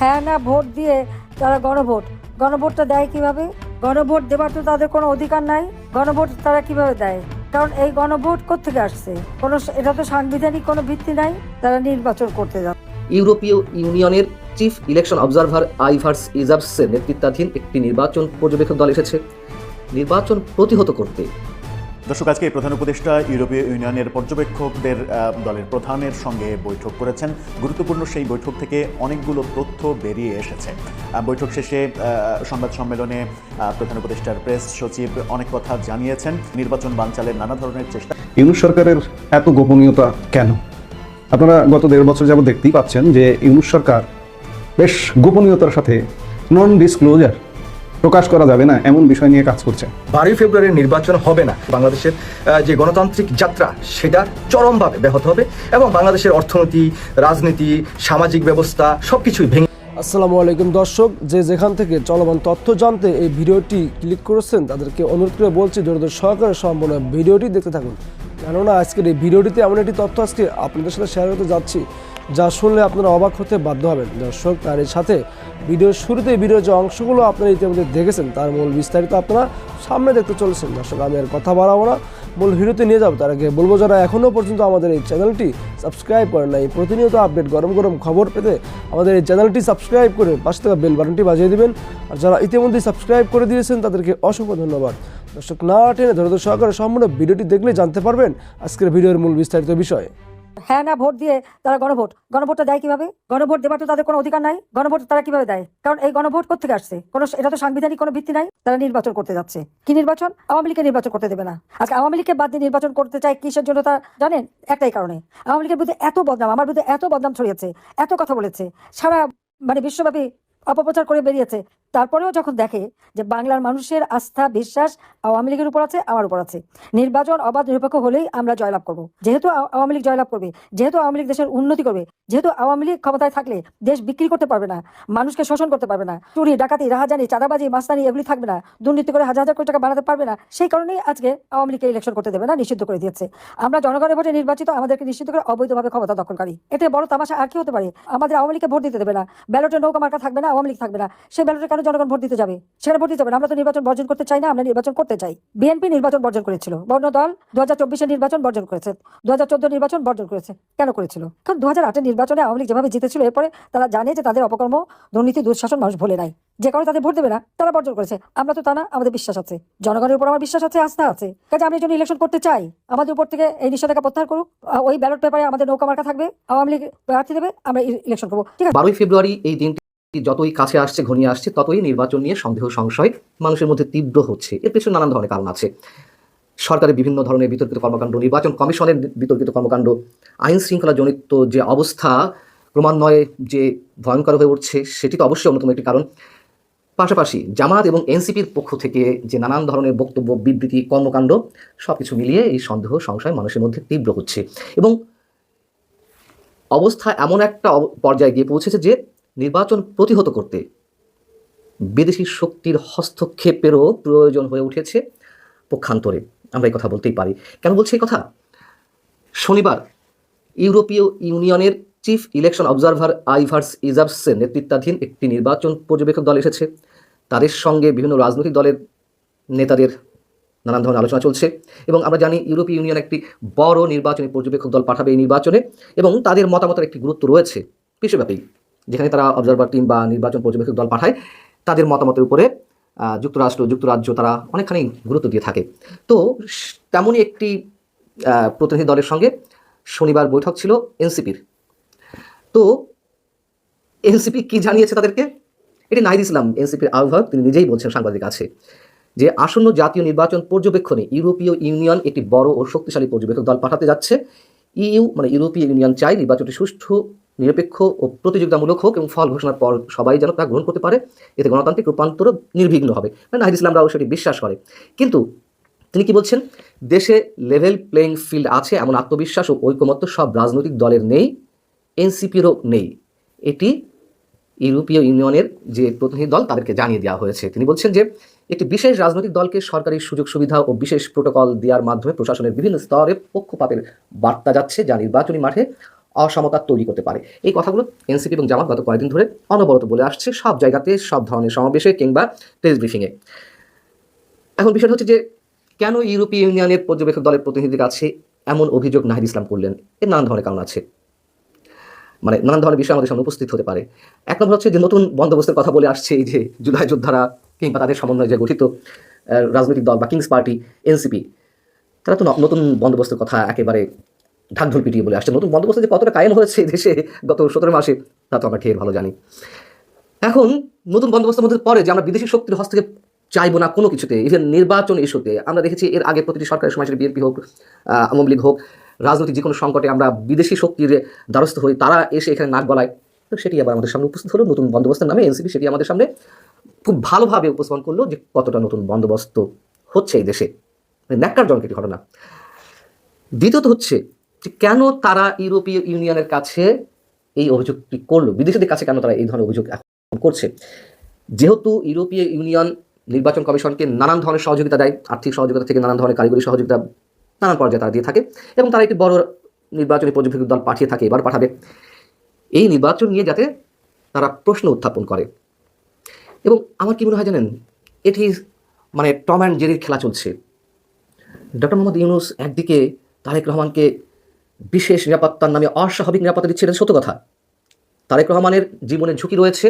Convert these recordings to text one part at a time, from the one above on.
হ্যাঁ না, ভোট দিয়ে তারা গণভোট। গণভোটটা দেয় কীভাবে? গণভোট দেওয়ার তো তাদের কোনো অধিকার নাই। গণভোট তারা কীভাবে দেয়? কারণ এই গণভোট কোথেকে আসছে? কোনো এটা তো সাংবিধানিক কোনো ভিত্তি নাই। তারা নির্বাচন করতে যাবে ইউরোপীয় ইউনিয়নের চিফ ইলেকশন অবজারভার আইভার্স ইজাবসের নেতৃত্বাধীন একটি নির্বাচন পর্যবেক্ষক দল এসেছে। নির্বাচন প্রতিহত করতে দর্শক, আজকে প্রধান উপদেষ্টা ইউরোপীয় ইউনিয়নের পর্যবেক্ষকদের দলের প্রধানের সঙ্গে বৈঠক করেছেন। গুরুত্বপূর্ণ সেই বৈঠক থেকে অনেকগুলো তথ্য বেরিয়ে এসেছে। বৈঠক শেষে সংবাদ সম্মেলনে প্রধান উপদেষ্টার প্রেস সচিব অনেক কথা জানিয়েছেন। নির্বাচন বানচালের নানা ধরনের চেষ্টা। ইউনুস সরকারের এত গোপনীয়তা কেন? আপনারা গত দেড় বছর যাবত দেখতেই পাচ্ছেন যে ইউনুস সরকার বেশ গোপনীয়তার সাথে নন ডিসক্লোজার প্রকাশ করা যাবে না এমন বিষয় নিয়ে কাজ করছে। বারোই ফেব্রুয়ারির নির্বাচন হবে না। বাংলাদেশের যে গণতান্ত্রিক যাত্রা সেটা চরমভাবে ব্যাহত হবে এবং বাংলাদেশের অর্থনীতি রাজনীতি সামাজিক ব্যবস্থা সবকিছুই ভেঙে আসসালামু আলাইকুম দর্শক যে যেখান থেকে চলমান তথ্য জানতে এই ভিডিওটি ক্লিক করেছেন তাদেরকে অনুরোধ করে বলছি ধৈর্য সহকারে সম্পূর্ণ ভিডিওটি দেখতে থাকুন। কেননা আজকের এই ভিডিওটিতে এমন একটি তথ্য আজকে আপনাদের সাথে শেয়ার করতে যাচ্ছি যা শুনলে আপনারা অবাক হতে বাধ্য হবেন। দর্শক তার সাথে ভিডিওর শুরুতে ভিডিওর যে অংশগুলো আপনারা ইতিমধ্যে দেখেছেন, তার মূল বিস্তারিত আপনারা সামনে দেখতে চলেছেন। দর্শক, আমি আর কথা বাড়াবো না। মূল ভিডিওতে নিয়ে যাব। তার আগে বলব যারা এখনও পর্যন্ত আমাদের এই চ্যানেলটি সাবস্ক্রাইব করেন না এই প্রতিনিয়ত আপডেট, গরম গরম খবর পেতে আমাদের এই চ্যানেলটি সাবস্ক্রাইব করে পাশে থাকা বেল বাটনটি বাজিয়ে দেবেন। আর যারা ইতিমধ্যে সাবস্ক্রাইব করে দিয়েছেন, তাদেরকে অসংখ্য ধন্যবাদ। দর্শক, না টেনে ধৈর্য সহকারে সম্পূর্ণ ভিডিওটি দেখলে জানতে পারবেন আজকের ভিডিওর মূল বিস্তারিত বিষয়। হ্যাঁ না, ভোট দিয়ে তারা গণভোট। গণভোটটা দেয় কীভাবে? গণভোট দেওয়ার তো তাদের কোনো অধিকার নাই। গণভোট তারা কীভাবে দেয়? কারণ এই গণভোট কোথেকে আসছে? কোনো এটা তো সাংবিধানিক কোনো ভিত্তি নাই। তারা নির্বাচন করতে যাচ্ছে। কি নির্বাচন? আওয়ামী লীগকে নির্বাচন করতে দেবে না। আজকে আওয়ামী লীগকে বাদ দিয়ে নির্বাচন করতে চায় কিসের জন্য তা জানেন? একটাই কারণে। আওয়ামী লীগের বিরুদ্ধে এত বদনাম, আমার বিরুদ্ধে এত বদনাম ছড়িয়েছে, এত কথা বলেছে, সারা মানে বিশ্বব্যাপী অপপ্রচার করে বেরিয়েছে। তারপরেও যখন দেখে যে বাংলার মানুষের আস্থা, বিশ্বাস আওয়ামী লীগের উপর আছে, আমার উপর আছে। নির্বাচন অবাধ নিরপেক্ষ হলেই আমরা জয়লাভ করব। যেহেতু আও- আওয়ামী লীগ জয়লাভ করবে, যেহেতু আওয়ামী লীগ দেশের উন্নতি করবে, যেহেতু আওয়ামী লীগ ক্ষমতায় থাকলে দেশ বিক্রি করতে পারবে না, মানুষকে শোষণ করতে পারবে না, চুরি, ডাকাতি, রাহাজানি, চাঁদাবাজি, মাস্তানি এগুলি থাকবে না, দুর্নীতি করে হাজার হাজার কোটি টাকা বানাতে পারবে না, সেই কারণেই আজকে আওয়ামী লীগকে ইলেকশন করতে দেবে না, নিষিদ্ধ করে দিয়েছে। আমরা জনগণের ভোটে নির্বাচিত, আমাদেরকে নিষিদ্ধ করে অবৈধভাবে ক্ষমতা দখলকারী। এতে বড় তামাশা আর কি হতে পারে? আমাদের আওয়ামী লীগকে ভোট দিতে দেবে না। ব্যালটে নৌকা মার্কা থাকবে না, আওয়ামী লীগ থাকবে না। সেই ব্যালটে কেন জনগণ ভোট দিতে যাবে, সেখানে ভোট দিতে যাবে আমরা তো নির্বাচন বর্জন করতে চাই না, আমরা নির্বাচন করতে চাই। বিএনপি নির্বাচন বর্জন করেছিল বর্ণ দল দু হাজার নির্বাচন বর্জন করেছে দু হাজার চোদ্দ নির্বাচন বর্জন করেছে। কেন করেছিল? কারণ দু হাজার আটের নির্বাচনে আওয়ামী লীগ যেভাবে জিতেছিল, এরপরে তারা জানে যে তাদের অপকর্ম, দুর্নীতি, দুঃশাসন মানুষ ভুলে নাই। যে কারণে তাদের ভোট দেবে না, তারা বর্জন করেছে। আমরা তো তা না, আমাদের বিশ্বাস আছে। জনগণের উপর আমার বিশ্বাস আছে, আস্থা আছে। কাজে এই জন্য ইলেকশন করতে চাই। আমাদের উপর থেকে এই নিষেধাজ্ঞা প্রত্যাহার করুক। ওই ব্যালট পেপারে আমাদের নৌকা মার্কা থাকবে, আওয়ামী লীগ প্রার্থী দেবে, আমরা ইলেকশন করব। ঠিক আছে? বারোই ফেব্রুয়ারি এই দিনটি যতই কাছে আসছে, ঘনিয়ে আসছে, ততই নির্বাচন নিয়ে সন্দেহ, সংশয় মানুষের মধ্যে তীব্র হচ্ছে। এর পেছনে নানান ধরনের কারণ আছে। সরকারের বিভিন্ন ধরনের বিতর্কিত কর্মকাণ্ড, নির্বাচন কমিশনের বিতর্কিত কর্মকাণ্ড আইন শৃঙ্খলা জনিত যে অবস্থা, ক্রমান্বয়ে যে ভয়ঙ্কর হয়ে উঠছে, সেটি তো অবশ্যই অন্যতম একটি কারণ। পাশাপাশি জামাত এবং এনসিপির পক্ষ থেকে যে নানান ধরনের বক্তব্য, বিবৃতি, কর্মকাণ্ড সব কিছু মিলিয়ে এই সন্দেহ, সংশয় মানুষের মধ্যে তীব্র হচ্ছে। এবং অবস্থা এমন একটা পর্যায়ে গিয়ে পৌঁছেছে যে নির্বাচন প্রতিহত করতে বিদেশি শক্তির হস্তক্ষেপেরও প্রয়োজন হয়ে উঠেছে পক্ষান্তরে। আমরা এই কথা বলতেই পারি। কেন বলছি এই কথা? শনিবার ইউরোপীয় ইউনিয়নের চিফ ইলেকশন অবজারভার আইভার্স ইজাবসের নেতৃত্বাধীন একটি নির্বাচন পর্যবেক্ষক দল এসেছে। তাদের সঙ্গে বিভিন্ন রাজনৈতিক দলের নেতাদের নানান ধরনের আলোচনা চলছে এবং আমরা জানি ইউরোপীয় ইউনিয়ন একটি বড় নির্বাচনী পর্যবেক্ষক দল পাঠাবে এই নির্বাচনে এবং তাদের মতামতের একটি গুরুত্ব রয়েছে। বিশ্বব্যাপী যেখানে তারা অবজারভার টিম বা নির্বাচন পর্যবেক্ষক দল পাঠায়, তাদের মতামতের উপরে যুক্তরাষ্ট্র, যুক্তরাজ্য তারা অনেকখানি গুরুত্ব দিয়ে থাকে। তো তেমনই একটি প্রতিনিধি দলের সঙ্গে শনিবার বৈঠক ছিল এনসিপির। তো এনসিপি কি জানিয়েছে তাদেরকে? এটি নাহিদ ইসলাম, এনসিপির আহ্বায়ক, তিনি নিজেই বলছেন সাংবাদিক আছে যে আসন্ন জাতীয় নির্বাচন পর্যবেক্ষণে ইউরোপীয় ইউনিয়ন একটি বড় ও শক্তিশালী পর্যবেক্ষক দল পাঠাতে যাচ্ছে। ইইউ মানে ইউরোপীয় ইউনিয়ন চাই নির্বাচনটি সুষ্ঠু নিরপেক্ষ ও প্রতিযোগিতামূলক হোক এবং ফল ঘোষণার পর সবাই যেন তা গ্রহণ করতে পারে, এতে গণতান্ত্রিক রূপান্তর নির্বিঘ্ন হবে। মানে নাহিদ ইসলামরাও সেটি বিশ্বাস করে। কিন্তু তিনি কি বলছেন? দেশে লেভেল প্লেইং ফিল্ড আছে, এমন আত্মবিশ্বাস ও ঐকমত্য সব রাজনৈতিক দলের নেই, এনসিপিরও নেই। এটি ইউরোপীয় ইউনিয়নের যে প্রতিনিধি দল, তাদেরকে জানিয়ে দেওয়া হয়েছে। তিনি বলছেন যে, একটি বিশেষ রাজনৈতিক দলকে সরকারি সুযোগ সুবিধা ও বিশেষ প্রোটোকল দেওয়ার মাধ্যমে প্রশাসনের বিভিন্ন স্তরে পক্ষপাতের বার্তা যাচ্ছে, যা নির্বাচনী মাঠে অসমতা তৈরি করতে পারে। এই কথাগুলো এনসিপি এবং জামাত গত কয়েকদিন ধরে অনবরত বলে আসছে। সব জায়গাতে, সব ধরনের সমাবেশে কিংবা প্রেস ব্রিফিংয়ে এখন বিষয়টা হচ্ছে যে, কেন ইউরোপীয় ইউনিয়নের পর্যবেক্ষক দলের প্রতিনিধির কাছে এমন অভিযোগ নাহিদ ইসলাম করলেন? এর নানান ধরনের কারণ আছে। মানে নানান ধরনের বিষয় আমাদের সামনে উপস্থিত হতে পারে। এক নম্বর হচ্ছে যে, নতুন বন্দোবস্তের কথা বলে আসছে এই যে, জুলাই যোদ্ধারা কিংবা তাদের সমন্বয়ে যে গঠিত রাজনৈতিক দল বা কিংস পার্টি, এনসিপি, তারা তো নতুন বন্দোবস্তের কথা একেবারে ঢাকঢোল পিটিয়ে বলে আসছে। নতুন বন্দোবস্ত যে কতটা কায়েম হয়েছে দেশে গত সতেরো মাসে, তা তো আমরা ঢের ভালো জানি। এখন নতুন বন্দোবস্তের মধ্যে পরে যে আমরা বিদেশি শক্তির হস্তক্ষেপ চাইব না কোনো কিছুতে ইভেন নির্বাচন ইস্যুতে, আমরা দেখেছি এর আগে প্রতিটি সরকারের সময় সেটা বিএনপি হোক আওয়ামী লীগ হোক, রাজনৈতিক যে কোনো সংকটে আমরা বিদেশি শক্তির দ্বারস্থ হই, তারা এসে এখানে নাক গলায়। তো সেটি আবার আমাদের সামনে উপস্থিত হলো। নতুন বন্দোবস্তের নামে এনসিপি সেটি আমাদের সামনে খুব ভালোভাবে উপস্থাপন করল যে কতটা নতুন বন্দোবস্ত হচ্ছে এই দেশে। মানে ন্যাক্কারজনক একটি ঘটনা। দ্বিতীয়ত হচ্ছে যে কেন তারা ইউরোপীয় ইউনিয়নের কাছে এই অভিযোগটি করল? বিদেশিদের কাছে কেন তারা এই ধরনের অভিযোগ এখন করছে? যেহেতু ইউরোপীয় ইউনিয়ন নির্বাচন কমিশনকে নানান ধরনের সহযোগিতা দেয়, আর্থিক সহযোগিতা থেকে নানান ধরনের কারিগরি সহযোগিতা নানান পর্যায়ে তারা দিয়ে থাকে এবং তারা একটি বড় নির্বাচনী পর্যবেক্ষক দল পাঠিয়ে থাকে, এবার পাঠাবে। এই নির্বাচন নিয়ে যাতে তারা প্রশ্ন উত্থাপন করে। এবং আমার কি মনে হয় জানেন, এটি মানে টম অ্যান্ড জেরির খেলা চলছে। ডক্টর মোহাম্মদ ইউনুস একদিকে তারেক রহমানকে বিশেষ নিরাপত্তার নামে অস্বাভাবিক নিরাপত্তা দিচ্ছে এটা সত্য কথা। তারেক রহমানের জীবনের ঝুঁকি রয়েছে,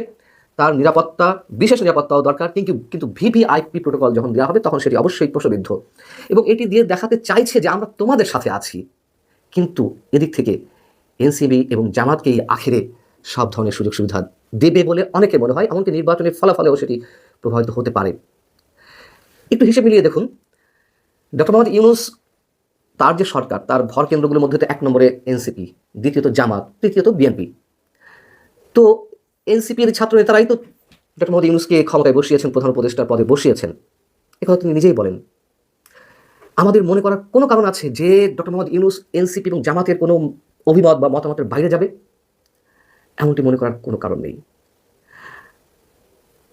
তার নিরাপত্তা, বিশেষ নিরাপত্তাও দরকার, কিন্তু কিন্তু ভিভিআইপি প্রোটোকল যখন দেওয়া হবে তখন সেটি অবশ্যই প্রশ্নবিদ্ধ। এবং এটি দিয়ে দেখাতে চাইছে যে আমরা তোমাদের সাথে আছি, কিন্তু এদিক থেকে এনসিবি এবং জামাতকে এই আখেরে সব ধরনের সুযোগ সুবিধা দেবে বলে অনেকে মনে হয়, এমনকি নির্বাচনের ফলাফলেও সেটি প্রভাবিত হতে পারে। একটু হিসেব মিলিয়ে দেখুন, ডক্টর মোহাম্মদ ইউনুস তার যে সরকার, তার ভর কেন্দ্রগুলোর মধ্যে এক নম্বরে এনসিপি, দ্বিতীয়ত জামাত, তৃতীয়ত বিএনপি। তো এনসিপির ছাত্র নেতারাই তো ডক্টর মোহাম্মদ ইউনুসকে ক্ষমতায় বসিয়েছেন, প্রধান উপদেষ্টার পদে বসিয়েছেন। একথা তিনি নিজেই বলেন। আমাদের মনে করার কোনো কারণ আছে যে ডক্টর মোহাম্মদ ইউনুস এনসিপি এবং জামাতের কোনো অভিমত বা মতামতের বাইরে যাবে? এমনটি মনে করার কোনো কারণ নেই।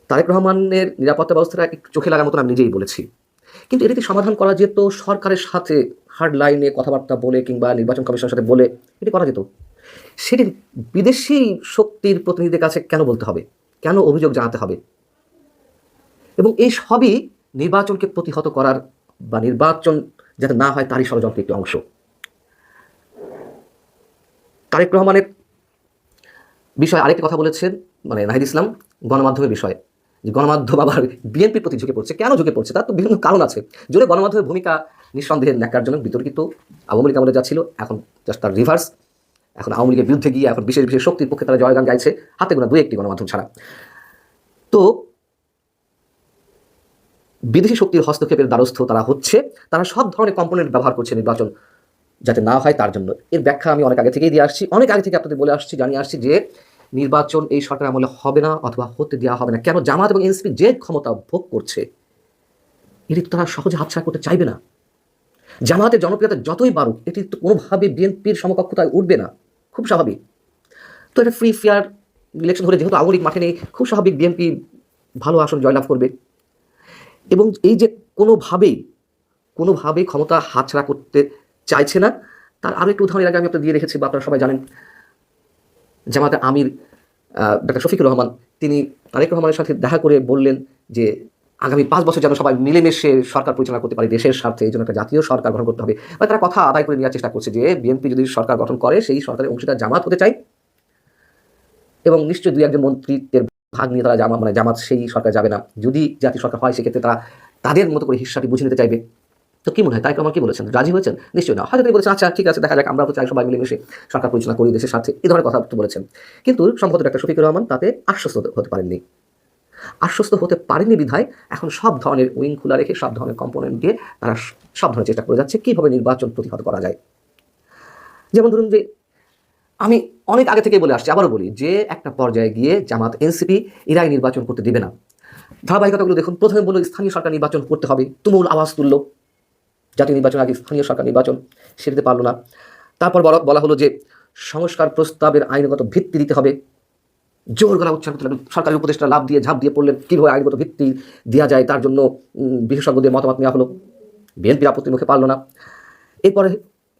তারেক রহমানের নিরাপত্তা ব্যবস্থাটা চোখে লাগার মতন আমি নিজেই বলেছি। কিন্তু এটাকে সমাধান করা যেত সরকারের সাথে হার্ড লাইনে কথাবার্তা বলে কিংবা নির্বাচন কমিশনের সাথে বলে, এটি করা যেত সেটি বিদেশি শক্তির প্রতিনিধিদের কাছে কেন বলতে হবে? কেন অভিযোগ জানাতে হবে? এবং এই সবই নির্বাচনকে প্রতিহত করার বা নির্বাচন যাতে না হয় তারই ষড়যন্ত্রের একটি অংশ। তারেক রহমানের বিষয়ে আরেকটি কথা বলেছেন মানে নাহিদ ইসলাম, গণমাধ্যমের বিষয়ে। যে গণমাধ্যম আবার বিএনপির প্রতি ঝুঁকে পড়ছে। কেন ঝুঁকে পড়ছে? তার তো বিভিন্ন কারণ আছে। যদি গণমাধ্যমের ভূমিকা নিঃসন্দেহে ন্যাকারজনক বিতর্কিত। আওয়ামী লীগ আমলে যা ছিল, এখন জাস্ট তার রিভার্স এখন আওয়ামী লীগের বিরুদ্ধে গিয়ে এখন বিশেষ বিশেষ শক্তির পক্ষে তারা জয়গান গাইছে। হাতে গোনা দুই একটি গণমাধ্যম ছাড়া। তো বিদেশি শক্তির হস্তক্ষেপের দ্বারস্থ তারা হচ্ছে। তারা সব ধরনের কম্পোনেন্ট ব্যবহার করছে নির্বাচন যাতে না হয় তার জন্য। এর ব্যাখ্যা আমি অনেক আগে থেকেই দিয়ে আসছি। অনেক আগে থেকে আপনাদের বলে আসছি, জানিয়ে আসছি যে নির্বাচন এই সরকার আমলে হবে না অথবা হতে দেওয়া হবে না। কেন? জামাত এবং এনসিপি যে ক্ষমতা ভোগ করছে, এটি তো তারা সহজে হাতছাড়া করতে চাইবে না। জামাতের জনপ্রিয়তা যতই বাড়ুক, এটি তো কোনোভাবে বিএনপির সমকক্ষতায় উঠবে না। খুব স্বাভাবিক। তো এটা ফ্রি ফেয়ার ইলেকশন হলে যেহেতু আওয়ামী মাঠে নেই, খুব স্বাভাবিক বিএনপি ভালো আসন জয়লাভ করবে। এবং এই যে কোনোভাবেই কোনোভাবেই ক্ষমতা হাতছাড়া করতে চাইছে না, তার আরও একটু উদাহরণ এর আগে আমি আপনার দিয়ে রেখেছি বা আপনারা সবাই জানেন। জামাতে আমির ডাক্তার শফিকুর রহমান, তিনি তারেক রহমানের সাথে দেখা করে বললেন যে আগামী পাঁচ বছর যেন সবাই মিলেমিশে সরকার পরিচালনা করতে পারে দেশের স্বার্থে, এই জন্য একটা জাতীয় সরকার গঠন করতে হবে। বা তারা কথা আদায় করে নেওয়ার চেষ্টা করছে যে বিএনপি যদি সরকার গঠন করে, সেই সরকারের অংশীদার জামাত হতে চাই। এবং নিশ্চয়ই দুই একজন মন্ত্রীদের ভাগ নিয়ে তারা জামা মানে জামাত সেই সরকার যাবে না। যদি জাতীয় সরকার হয়, সেক্ষেত্রে তারা তাদের মতো করে হিসাবটি বুঝে নিতে চাইবে। তো কি মনে হয়? তাই আমার কি বলেছেন? রাজি হয়েছেন? নিশ্চয়ই না। হয়তো তিনি বলেছেন আচ্ছা ঠিক আছে, দেখা যাক, আমরা চাই সবাই মিলেমিশে সরকার পরিচালনা করি দেশের স্বার্থে। এই ধরনের কথা বলেছেন। কিন্তু সম্ভবত ডাক্তার শফিকুর রহমান তাতে আশ্বস্ত হতে পারেননি। আশ্বস্ত হতে পারেনি বিধায় এখন সব ধরনের উইং খোলা রেখে, সব ধরনের কম্পোনেন্ট দিয়ে তারা সব ধরনের চেষ্টা করে যাচ্ছে, কীভাবে নির্বাচন প্রতিহত করা যায়? যেমন ধরুন যে, আমি অনেক আগে থেকে বলে আসছি, আবারও বলি যে, একটা পর্যায়ে গিয়ে জামাত, এনসিপি, এরাই নির্বাচন করতে দেবে না। ধারাবাহিকতাগুলো দেখুন, প্রথমে বলল স্থানীয় সরকার নির্বাচন করতে হবে। তুমুল আওয়াজ তুললো। জাতীয় নির্বাচন আগে স্থানীয় সরকার নির্বাচন সেটাতে পারল না। তারপর বলা হলো যে সংস্কার প্রস্তাবের আইনগত ভিত্তি দিতে হবে। জোর গলা উচ্চারণ করতে সরকারি উপদেষ্টা লাভ দিয়ে ঝাঁপ দিয়ে পড়লেন, কীভাবে আইনগত ভিত্তি দেওয়া যায় তার জন্য বিশেষজ্ঞদের মতামত নেওয়া হলো। বিএনপির আপত্তির মুখে পারল না। এরপরে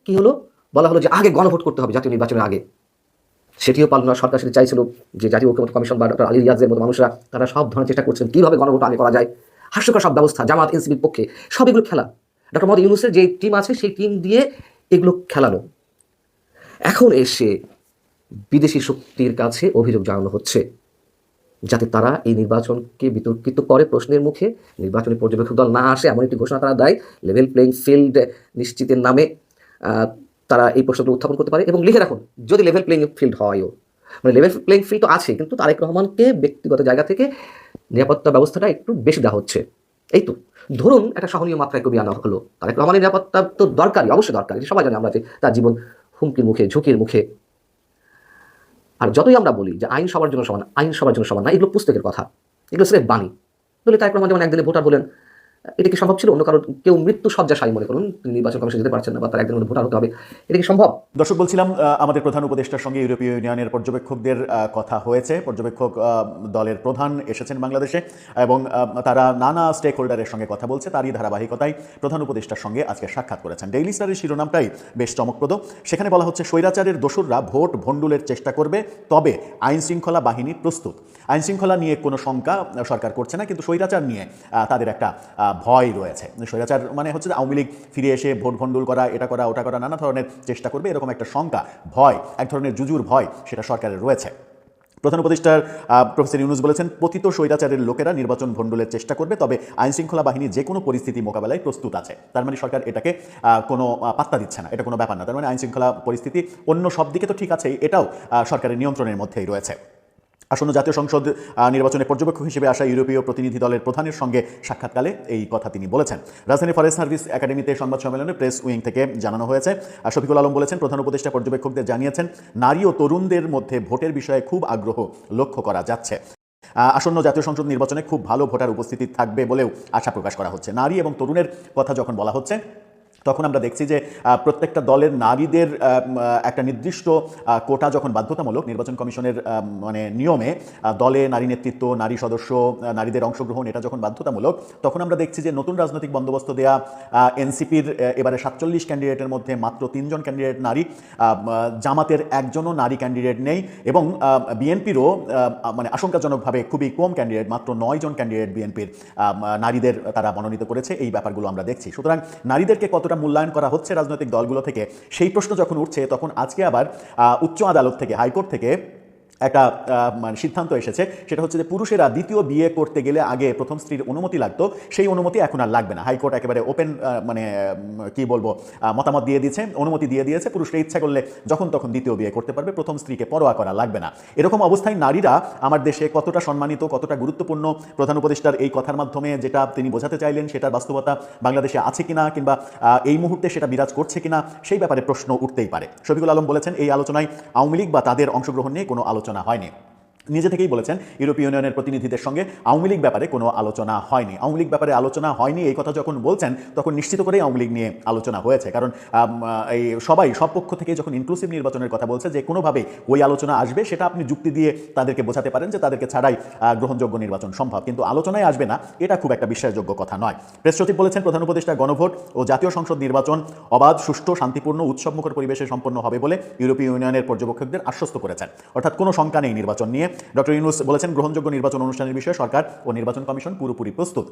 কি হলো? বলা হলো যে আগে গণভোট করতে হবে জাতীয় নির্বাচনের আগে। সেটিও পালন না। সরকার সেটি চাইছিল যে জাতীয় ঐক্যমত কমিশন বা ডক্টর আলী রিয়াজের মতো মানুষরা তারা সব ধরনের চেষ্টা করছেন, কীভাবে গণভোট আগে করা যায়। হাস্যকর সব ব্যবস্থা, জামাত, এনসিপির পক্ষে সব এগুলো খেলা। ডক্টর মোহাম্মদ ইউনুসের যে টিম আছে, সেই টিম দিয়ে এগুলো খেলানো। এখন এসে বিদেশি শক্তির কাছে অভিযোগ জানানো হচ্ছে, যাতে তারা এই নির্বাচনকে বিতর্কিত করে প্রশ্নের মুখে। নির্বাচনী পর্যবেক্ষক দল না আসে, এমন একটি ঘোষণা তারা দেয়। লেভেল প্লেইং ফিল্ড নিশ্চিতের নামে তারা এই প্রশ্নগুলো উত্থাপন করতে পারে। এবং লিখে রাখুন, যদি লেভেল প্লেইং ফিল্ড হয়ও মানে লেভেল প্লেইং ফিল্ড তো আছে, কিন্তু তারেক রহমানকে ব্যক্তিগত জায়গা থেকে নিরাপত্তা ব্যবস্থাটা একটু বেশি দেওয়া হচ্ছে। এই তো, ধরুন একটা সহনীয় মাত্রায় কবি আনা হলো। তারেক রহমানের নিরাপত্তা তো দরকারই, অবশ্যই দরকার সবাই জানে আমরা যে তার জীবন হুমকির মুখে, ঝুঁকির মুখে। আর যতই আমরা বলি যে আইন সবার জন্য সমান, আইন সবার জন্য সমান না, এগুলো পুস্তকের কথা, এগুলো স্রেফ বাণী। বলে তারেক রহমান যেমন একদিনে ভোটার বলেন এটা কি সম্ভব ছিল? অন্য কারও কেউ মৃত্যু শয্যাশায়ী মনে করুন, তিনি নির্বাচন কমিশন যেতে পারছেন না বা তার মধ্যে ভোটার হতে হবে। এটা কি সম্ভব? দর্শক, বলছিলাম আমাদের প্রধান উপদেষ্টার সঙ্গে ইউরোপীয় ইউনিয়নের পর্যবেক্ষকদের কথা হয়েছে। পর্যবেক্ষক দলের প্রধান এসেছেন বাংলাদেশে এবং তারা নানা স্টেক হোল্ডারের সঙ্গে কথা বলছে। তারই ধারাবাহিকতায় প্রধান উপদেষ্টার সঙ্গে আজকে সাক্ষাৎ করেছেন। ডেইলি স্টারের শিরোনামটাই বেশ চমকপ্রদ। সেখানে বলা হচ্ছে, স্বৈরাচারের দোসররা ভোট ভণ্ডুলের চেষ্টা করবে, তবে আইন শৃঙ্খলা বাহিনী প্রস্তুত। আইন শৃঙ্খলা নিয়ে কোনো শঙ্কা সরকার করছে না, কিন্তু স্বৈরাচার নিয়ে তাদের একটা ভয় রয়েছে। স্বৈরাচার মানে হচ্ছে আওয়ামী লীগ ফিরে এসে ভোট ভণ্ডুল করা, এটা করা, ওটা করা, নানা ধরনের চেষ্টা করবে, এরকম একটা শঙ্কা, ভয়, এক ধরনের জুজুর ভয় সেটা সরকারের রয়েছে। প্রধান উপদেষ্টার প্রফেসর ইউনুস বলেছেন, পতিত স্বৈরাচারের লোকেরা নির্বাচন ভণ্ডুলের চেষ্টা করবে, তবে আইন শৃঙ্খলা বাহিনী যে কোনো পরিস্থিতি মোকাবেলায় প্রস্তুত আছে। তার মানে সরকার এটাকে কোনো পাত্তা দিচ্ছে না, এটা কোনো ব্যাপার না। তার মানে আইন শৃঙ্খলা পরিস্থিতি অন্য সব দিকে তো ঠিক আছেই, এটাও সরকারের নিয়ন্ত্রণের মধ্যেই রয়েছে। আসন্ন জাতীয় সংসদ নির্বাচনে পর্যবেক্ষক হিসেবে আসা ইউরোপীয় প্রতিনিধি দলের প্রধানের সঙ্গে সাক্ষাৎকালে এই কথা তিনি বলেছেন। রাজধানী ফরেস্ট সার্ভিস একাডেমিতে সংবাদ সম্মেলনে প্রেস উইং থেকে জানানো হয়েছে শফিকুল আলম বলেছেন, প্রধান উপদেষ্টা পর্যবেক্ষকদের জানিয়েছেন, নারী ও তরুণদের মধ্যে ভোটের বিষয়ে খুব আগ্রহ লক্ষ্য করা যাচ্ছে। আসন্ন জাতীয় সংসদ নির্বাচনে খুব ভালো ভোটার উপস্থিতি থাকবে বলেও আশা প্রকাশ করা হচ্ছে। নারী এবং তরুণের কথা যখন বলা হচ্ছে তখন আমরা দেখছি যে প্রত্যেকটা দলের নারীদের একটা নির্দিষ্ট কোটা যখন বাধ্যতামূলক নির্বাচন কমিশনের মানে নিয়মে দলে নারী নেতৃত্ব, নারী সদস্য নারীদের অংশগ্রহণ এটা যখন বাধ্যতামূলক, তখন আমরা দেখছি যে নতুন রাজনৈতিক বন্দোবস্ত দেয়া এনসিপির এবারে সাতচল্লিশ ক্যান্ডিডেটের মধ্যে মাত্র তিনজন ক্যান্ডিডেট নারী জামাতের একজনও নারী ক্যান্ডিডেট নেই এবং বিএনপিরও মানে আশঙ্কাজনকভাবে খুবই কম ক্যান্ডিডেট, মাত্র নয় জন ক্যান্ডিডেট বিএনপির নারীদের তারা মনোনীত করেছে, এই ব্যাপারগুলো আমরা দেখছি। সুতরাং নারীদেরকে কতটা মূল্যায়ন করা হচ্ছে রাজনৈতিক দলগুলো থেকে। সেই প্রশ্ন যখন উঠছে, তখন আজকে আবার উচ্চ আদালত থেকে, হাইকোর্ট থেকে একটা মানে সিদ্ধান্ত এসেছে। সেটা হচ্ছে যে পুরুষেরা দ্বিতীয় বিয়ে করতে গেলে আগে প্রথম স্ত্রীর অনুমতি লাগতো। সেই অনুমতি এখন আর লাগবে না। হাইকোর্ট একেবারে ওপেন মানে কি বলব মতামত দিয়ে দিয়েছে, অনুমতি দিয়ে দিয়েছে। পুরুষরা ইচ্ছা করলে যখন তখন দ্বিতীয় বিয়ে করতে পারবে। প্রথম স্ত্রীকে পরোয়া করা লাগবে না। এরকম অবস্থায় নারীরা আমার দেশে কতটা সম্মানিত, কতটা গুরুত্বপূর্ণ, প্রধান উপদেষ্টার এই কথার মাধ্যমে যেটা তিনি বোঝাতে চাইলেন, সেটার বাস্তবতা বাংলাদেশে আছে কিনা কিংবা এই মুহূর্তে সেটা বিরাজ করছে কিনা, সেই ব্যাপারে প্রশ্ন উঠতেই পারে। শফিকুল আলম বলেছেন, এই আলোচনায় আওয়ামী লীগ বা তাদের অংশগ্রহণ নিয়ে কোনো আলোচনা হয়নি। নিজে থেকেই বলেছেন, ইউরোপীয় ইউনিয়নের প্রতিনিধিদের সঙ্গে আওয়ামী লীগ ব্যাপারে কোনো আলোচনা হয়নি। আওয়ামী লীগ ব্যাপারে আলোচনা হয়নি, এই কথা যখন বলছেন, তখন নিশ্চিত করেই আওয়ামী লীগ নিয়ে আলোচনা হয়েছে। কারণ এই সবাই, সব পক্ষ থেকে যখন ইনক্লুসিভ নির্বাচনের কথা বলছে, যে কোনোভাবে ওই আলোচনা আসবে, সেটা আপনি যুক্তি দিয়ে তাদেরকে বোঝাতে পারেন যে তাদেরকে ছাড়াই গ্রহণযোগ্য নির্বাচন সম্ভব। কিন্তু আলোচনায় আসবে না, এটা খুব একটা বিশ্বাসযোগ্য কথা নয়। প্রেস সচিব বলেছেন, প্রধান উপদেষ্টা গণভোট ও জাতীয় সংসদ নির্বাচন অবাধ, সুষ্ঠু, শান্তিপূর্ণ, উৎসবমুখর পরিবেশে সম্পন্ন হবে বলে ইউরোপীয় ইউনিয়নের পর্যবেক্ষকদের আশ্বস্ত করেছেন। অর্থাৎ কোনো শঙ্কা নেই নির্বাচন নিয়ে। ডক্টর ইউনুস বলেছেন গ্রহণযোগ্য নির্বাচন অনুষ্ঠানের বিষয়ে সরকার ও নির্বাচন কমিশন পুরোপুরি প্রস্তুত।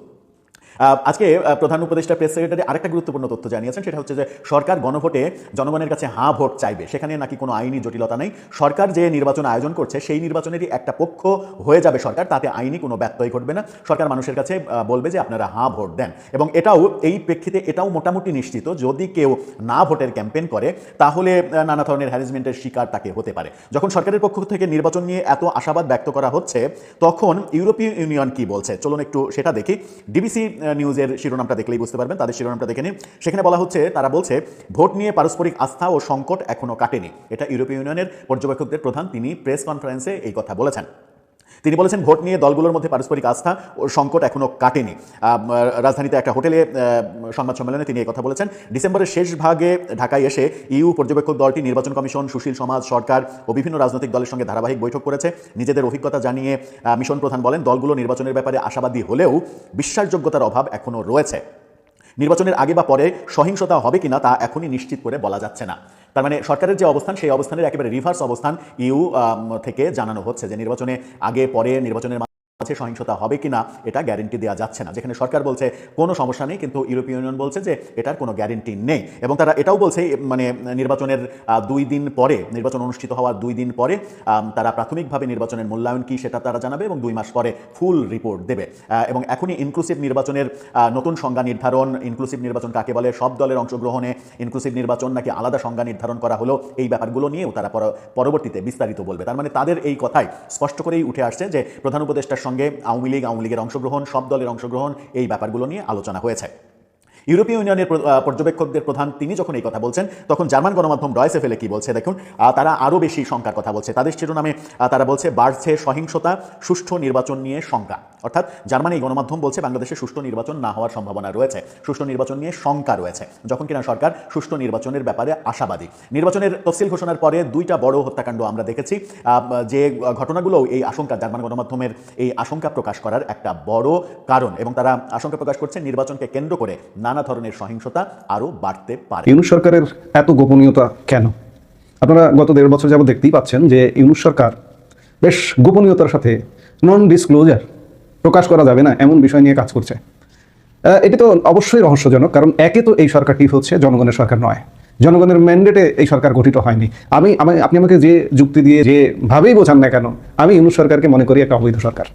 আজকে প্রধান উপদেষ্টা, প্রেস সেক্রেটারি আরেকটা গুরুত্বপূর্ণ তথ্য জানিয়েছেন, সেটা হচ্ছে যে সরকার গণভোটে জনগণের কাছে হাঁ ভোট চাইবে। সেখানে নাকি কোনো আইনি জটিলতা নেই। সরকার যে নির্বাচন আয়োজন করছে, সেই নির্বাচনেরই একটা পক্ষ হয়ে যাবে সরকার। তাতে আইনি কোনো ব্যত্যয় ঘটবে না। সরকার মানুষের কাছে বলবে যে আপনারা হাঁ ভোট দেন। এবং এটাও, এই প্রেক্ষিতে এটাও মোটামুটি নিশ্চিত, যদি কেউ না ভোটের ক্যাম্পেন করে, তাহলে নানা ধরনের হ্যারাসমেন্টের শিকার তাকে হতে পারে। যখন সরকারের পক্ষ থেকে নির্বাচন নিয়ে এত আশাবাদ ব্যক্ত করা হচ্ছে, তখন ইউরোপীয় ইউনিয়ন কি বলছে? চলুন একটু সেটা দেখি। ডিবিসি নিউজের শিরোনামটা দেখলেই বুঝতে পারবেন, তাদের শিরোনামটা দেখে নিন। সেখানে বলা হচ্ছে, তারা বলছে, ভোট নিয়ে পারস্পরিক আস্থা ও সংকট এখনও কাটেনি। এটা ইউরোপীয় ইউনিয়নের পর্যবেক্ষকদের প্রধান, তিনি প্রেস কনফারেন্সে এই কথা বলেছেন। তিনি বলেছেন, ভোট নিয়ে দলগুলোর মধ্যে পারস্পরিক আস্থা ও সংকট এখনও কাটেনি। রাজধানীতে একটা হোটেলে সংবাদ সম্মেলনে তিনি কথা বলেছেন, ডিসেম্বরের শেষ ভাগে ঢাকায় এসে ইউ পর্যবেক্ষক দলটি, নির্বাচন কমিশন, সুশীল সমাজ, সরকার ও বিভিন্ন রাজনৈতিক দলের সঙ্গে ধারাবাহিক বৈঠক করেছে। নিজেদের অভিজ্ঞতা জানিয়ে মিশন প্রধান বলেন, দলগুলো নির্বাচনের ব্যাপারে আশাবাদী হলেও বিশ্বাসযোগ্যতার অভাব এখনও রয়েছে। নির্বাচনের আগে বা পরে সহিংসতা হবে কিনা তা এখনই নিশ্চিত করে বলা যাচ্ছে না। তার মানে সরকারের যে অবস্থান, সেই অবস্থানের একেবারে রিভার্স অবস্থান ইউ থেকে জানানো হচ্ছে যে নির্বাচনে আগে, পরে নির্বাচনের মাঝে সহিংসতা হবে কিনা, এটা গ্যারেন্টি দেওয়া যাচ্ছে না। যেখানে সরকার বলছে, কোনো সমস্যা নেই, কিন্তু ইউরোপীয় ইউনিয়ন বলছে যে, এটার কোনো গ্যারেন্টি নেই। এবং তারা এটাও বলছে মানে নির্বাচনের দুই দিন পরে, নির্বাচন অনুষ্ঠিত হওয়ার দুই দিন পরে তারা প্রাথমিকভাবে নির্বাচনের মূল্যায়ন কি সেটা তারা জানাবে এবং দুই মাস পরে ফুল রিপোর্ট দেবে। এবং এখনই ইনক্লুসিভ নির্বাচনের নতুন সংজ্ঞা নির্ধারণ ইনক্লুসিভ নির্বাচন কাকে বলে, সব দলের অংশগ্রহণে ইনক্লুসিভ নির্বাচন নাকি আলাদা সংজ্ঞা নির্ধারণ করা হলো, এই ব্যাপারগুলো নিয়েও তারা পর- পরবর্তীতে বিস্তারিত বলবে। তার মানে তাদের এই কথাই স্পষ্ট করেই উঠে আসছে যে, প্রধান উপদেষ্টার সঙ্গে আওয়ামী লীগ আওয়ামী লীগের অংশগ্রহণ সব দলের অংশগ্রহণ এই ব্যাপারগুলো নিয়ে আলোচনা হয়েছে। ইউরোপীয় ইউনিয়নের পর্যবেক্ষকদের প্রধান তিনি যখন এই কথা বলছেন, তখন জার্মান গণমাধ্যম ডয়েসে ফেলে কি বলছে? দেখুন তারা আরও বেশি শঙ্কার কথা বলছে। তাদের শিরোনামে তারা বলছে, বাড়ছে সহিংসতা, সুষ্ঠু নির্বাচন নিয়ে শঙ্কা অর্থাৎ জার্মানি গণমাধ্যম বলছে, বাংলাদেশে সুষ্ঠু নির্বাচন না হওয়ার সম্ভাবনা রয়েছে। সুষ্ঠু নির্বাচন নিয়ে শঙ্কা রয়েছে। যখন কিনা সরকার সুষ্ঠু নির্বাচনের ব্যাপারে আশাবাদী। নির্বাচনের তফসিল ঘোষণার পরে দুইটা বড় হত্যাকাণ্ড আমরা দেখেছি। যে ঘটনাগুলো এই আশঙ্কা, জার্মান গণমাধ্যমের এই আশঙ্কা প্রকাশ করার একটা বড় কারণ। এবং তারা আশঙ্কা প্রকাশ করছে, নির্বাচনকে কেন্দ্র করে নানা ধরনের সহিংসতা আরও বাড়তে পারে। ইউনুস সরকারের এত গোপনীয়তা কেন? আপনারা গত দেড় বছর যাবত দেখতেই পাচ্ছেন যে ইউনুস সরকার বেশ গোপনীয়তার সাথে নন ডিসক্লোজার প্রকাশ করা যাবে না, এমন বিষয় নিয়ে কাজ করছে। এটি তো অবশ্যই রহস্যজনক, কারণ একে তো এই সরকারটি হচ্ছে? জনগণের সরকার নয়। জনগণের ম্যান্ডেটে এই সরকার গঠিত হয়নি। আমি আমি, আপনি আমাকে যে যুক্তি দিয়ে যেভাবেই বোঝান না কেন, আমি ইউনুস সরকারকে মনে করি একটা অবৈধ সরকার।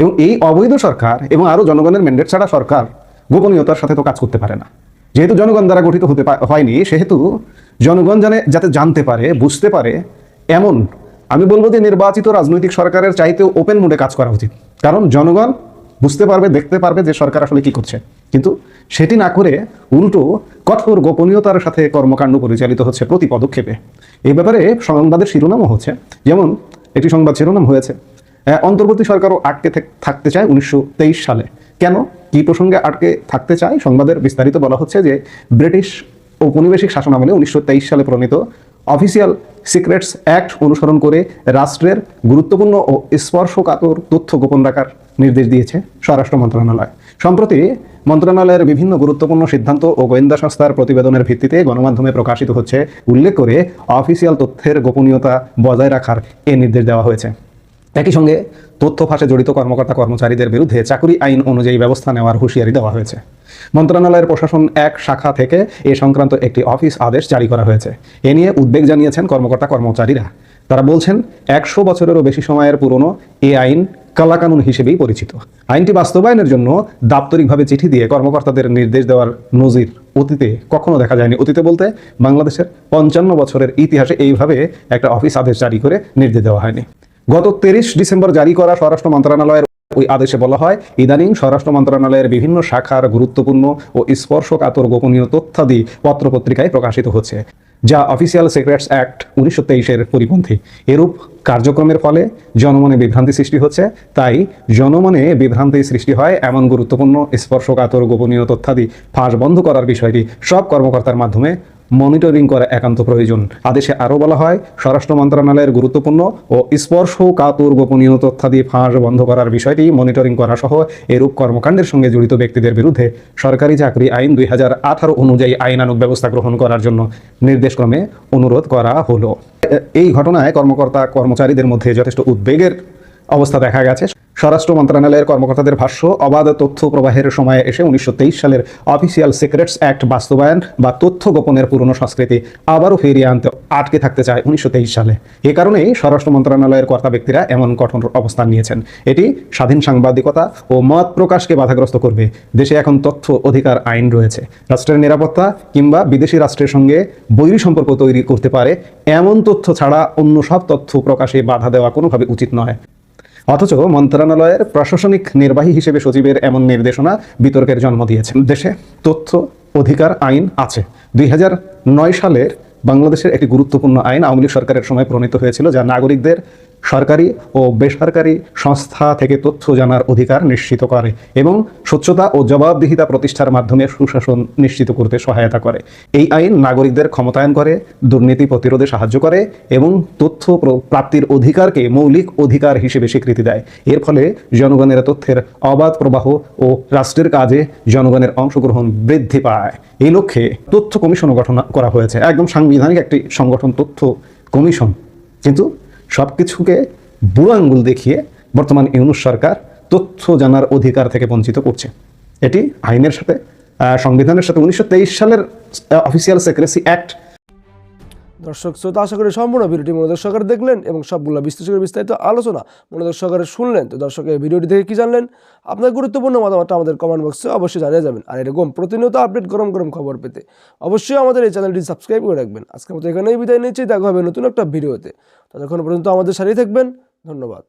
এবং এই অবৈধ সরকার এবং আরও জনগণের ম্যান্ডেট ছাড়া সরকার গোপনীয়তার সাথে তো কাজ করতে পারে না। যেহেতু জনগণ দ্বারা গঠিত হতে হয়নি, সেহেতু জনগণ জানে, যাতে জানতে পারে, বুঝতে পারে, এমন আমি বলব যে নির্বাচিত রাজনৈতিক সরকারের চাইতেও ওপেন মোডে কাজ করা উচিত। কারণ জনগণ বুঝতে পারবে, দেখতে পারবে যে সরকার আসলে কি করছে। কিন্তু সেটি না করে উল্টো কঠোর গোপনীয়তার সাথে কর্মকাণ্ড পরিচালিত হচ্ছে প্রতি পদক্ষেপে। এই ব্যাপারে সংবাদের শিরোনামও হচ্ছে। যেমন একটি সংবাদ শিরোনাম হয়েছে অন্তর্বর্তী সরকারও আটকে থাকতে চায় উনিশশো তেইশ সালে। কেন? কি প্রসঙ্গে আটকে থাকতে চায় সংবাদের বিস্তারিত বলা হচ্ছে যে ব্রিটিশ ঔপনিবেশিক শাসনামলে উনিশশো সালে প্রণীত অফিসিয়াল সিক্রেটস অ্যাক্ট অনুসরণ করে রাষ্ট্রের গুরুত্বপূর্ণ ও স্পর্শকাতর তথ্য গোপন রাখার নির্দেশ দিয়েছে স্বরাষ্ট্র মন্ত্রণালয়। সম্প্রতি মন্ত্রণালয়ের বিভিন্ন গুরুত্বপূর্ণ সিদ্ধান্ত ও গোয়েন্দা সংস্থার প্রতিবেদনের ভিত্তিতে গণমাধ্যমে প্রকাশিত হচ্ছে উল্লেখ করে অফিসিয়াল তথ্যের গোপনীয়তা বজায় রাখার এ নির্দেশ দেওয়া হয়েছে। একই সঙ্গে তথ্য ফাঁসে জড়িত কর্মকর্তা কর্মচারীদের বিরুদ্ধে চাকরি আইন অনুযায়ী ব্যবস্থা নেওয়ার হুঁশিয়ারি দেওয়া হয়েছে। মন্ত্রণালয়ের প্রশাসন এক শাখা থেকে এ সংক্রান্ত একটি অফিস আদেশ জারি করা হয়েছে। এ নিয়ে উদ্বেগ জানিয়েছেন কর্মকর্তা কর্মচারীরা। তারা বলছেন, একশো বছরেরও বেশি সময়ের পুরনো এ আইন কালাকানুন হিসেবেই পরিচিত। আইনটি বাস্তবায়নের জন্য দাপ্তরিকভাবে চিঠি দিয়ে কর্মকর্তাদের নির্দেশ দেওয়ার নজির অতীতে কখনো দেখা যায়নি। অতীতে বলতে বাংলাদেশের পঞ্চান্ন বছরের ইতিহাসে এইভাবে একটা অফিস আদেশ জারি করে নির্দেশ দেওয়া হয়নি। গত তিরিশ ডিসেম্বর জারি করা স্বরাষ্ট্র মন্ত্রণালয়ের ওই আদেশে বলা হয়, ইদানিং স্বরাষ্ট্র মন্ত্রণালয়ের বিভিন্ন শাখার গুরুত্বপূর্ণ ও স্পর্শকাতর গোপনীয় তথ্যাদি পত্রপত্রিকায় প্রকাশিত হচ্ছে, যা অফিসিয়াল সিক্রেটস অ্যাক্ট উনিশশো তেইশের পরিপন্থী। এরূপ কার্যক্রমের ফলে জনমনে বিভ্রান্তি সৃষ্টি হচ্ছে, তাই জনমনে বিভ্রান্তি সৃষ্টি হয় এমন গুরুত্বপূর্ণ স্পর্শকাতর গোপনীয় তথ্যাদি ফাঁস বন্ধ করার বিষয়টি সব কর্মকর্তার মাধ্যমে মনিটরিং করা একান্ত প্রয়োজন। আদেশে আরও বলা হয়, স্বরাষ্ট্র মন্ত্রণালয়ের গুরুত্বপূর্ণ ও স্পর্শ কাতর গোপনীয় তথ্যাদি ফাঁস বন্ধ করার বিষয়টি মনিটরিং করা সহ এরূপ কর্মকাণ্ডের সঙ্গে জড়িত ব্যক্তিদের বিরুদ্ধে সরকারি চাকরি আইন দুই হাজার আঠারো অনুযায়ী আইনানুগ ব্যবস্থা গ্রহণ করার জন্য নির্দেশক্রমে অনুরোধ করা হলো। এই ঘটনায় কর্মকর্তা কর্মচারীদের মধ্যে যথেষ্ট উদ্বেগের অবস্থা দেখা গেছে। স্বরাষ্ট্র মন্ত্রণালয়ের কর্মকর্তাদের ভাষ্য, অবাধ তথ্য প্রবাহের সময়ে এসে উনিশশো সালের অফিসিয়াল সিক্রেটস অ্যাক্ট বাস্তবায়ন বা তথ্য গোপনের পুরনো সংস্কৃতি আবারও ফিরিয়ে আনতে আটকে থাকতে চায় উনিশশো সালে। এ কারণেই স্বরাষ্ট্র মন্ত্রণালয়ের কর্তা ব্যক্তিরা এমন কঠোর অবস্থান নিয়েছেন। এটি স্বাধীন সাংবাদিকতা ও মত প্রকাশকে বাধাগ্রস্ত করবে। দেশে এখন তথ্য অধিকার আইন রয়েছে। রাষ্ট্রের নিরাপত্তা কিংবা বিদেশি রাষ্ট্রের সঙ্গে বৈরী সম্পর্ক তৈরি করতে পারে এমন তথ্য ছাড়া অন্য সব তথ্য প্রকাশে বাধা দেওয়া কোনোভাবে উচিত নয়। অথচ মন্ত্রণালয়ের প্রশাসনিক নির্বাহী হিসেবে সচিবের এমন নির্দেশনা বিতর্কের জন্ম দিয়েছে। দেশে তথ্য, অধিকার, আইন আছে। দুই সালের বাংলাদেশের একটি গুরুত্বপূর্ণ আইন আওয়ামী লীগ সরকারের সময় প্রণীত হয়েছিল, যা নাগরিকদের সরকারি ও বেসরকারি সংস্থা থেকে তথ্য জানার অধিকার নিশ্চিত করে এবং স্বচ্ছতা ও জবাবদিহিতা প্রতিষ্ঠার মাধ্যমে সুশাসন নিশ্চিত করতে সহায়তা করে। এই আইন নাগরিকদের ক্ষমতায়ন করে, দুর্নীতি প্রতিরোধে সাহায্য করে এবং তথ্য প্রাপ্তির অধিকারকে মৌলিক অধিকার হিসেবে স্বীকৃতি দেয়। এর ফলে জনগণের তথ্যের অবাধ প্রবাহ ও রাষ্ট্রের কাজে জনগণের অংশগ্রহণ বৃদ্ধি পায়। এই লক্ষ্যে তথ্য কমিশনও গঠন করা হয়েছে। একদম সাংবিধানিক একটি সংগঠন তথ্য কমিশন। কিন্তু সব কিছুকে বুড়ো আঙ্গুল দেখিয়ে বর্তমান ইউনুস সরকার তথ্য জানার অধিকার থেকে বঞ্চিত করছে। এটি আইনের সাথে সংবিধানের সাথে উনিশশো তেইশ সালের অফিসিয়াল সেক্রেসি অ্যাক্ট দর্শক, শ্রোতা, আশা করি সম্পূর্ণ ভিডিওটি মনোযোগ সহকারে দেখলেন এবং সবগুলো বিশ্লেষকের বিস্তারিত আলোচনা মনোযোগ সহকারে শুনলেন। তো দর্শক, এই ভিডিওটি থেকে কী জানলেন? আপনার গুরুত্বপূর্ণ মতামতটা আমাদের কমেন্ট বক্সে অবশ্যই জানিয়ে যাবেন। আর এরকম প্রতিনিয়ত আপডেট গরম গরম খবর পেতে অবশ্যই আমাদের এই চ্যানেলটি সাবস্ক্রাইব করে রাখবেন। আজকের মতো এখানেই বিদায় নিচ্ছি। দেখা হবে নতুন একটা ভিডিওতে। ততক্ষণ পর্যন্ত আমাদের সারিয়ে থাকবেন। ধন্যবাদ।